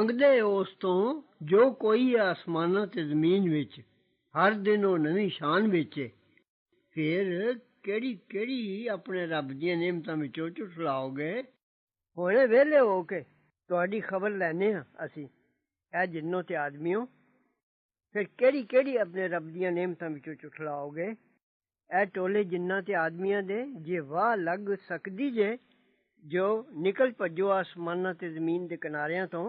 انگتے اس کوئی آسمان سے زمین ہر دن وہ نو شان ویچے پھر کیڑی کہڑی اپنے رب دعمتوں چٹلاؤ گے ہوئے ویلے ہو کے خبر لینی ہاں اُسی یہ جنو سے آدمیوں پھر کہڑی کہڑی اپنے رب دیا نعمتوں چوٹ لوگے یہ ٹولہ جنہوں کے آدمی دے جی واہ لگ سکتی جے جو نکل پو آسمان سے زمین کے کنارے تو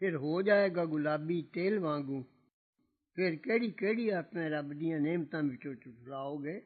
پھر ہو جائے گا گلابی تیل وانگوں پھر کیڑی کیڑی اپنے رب دیا نعمتوں میں چپ گے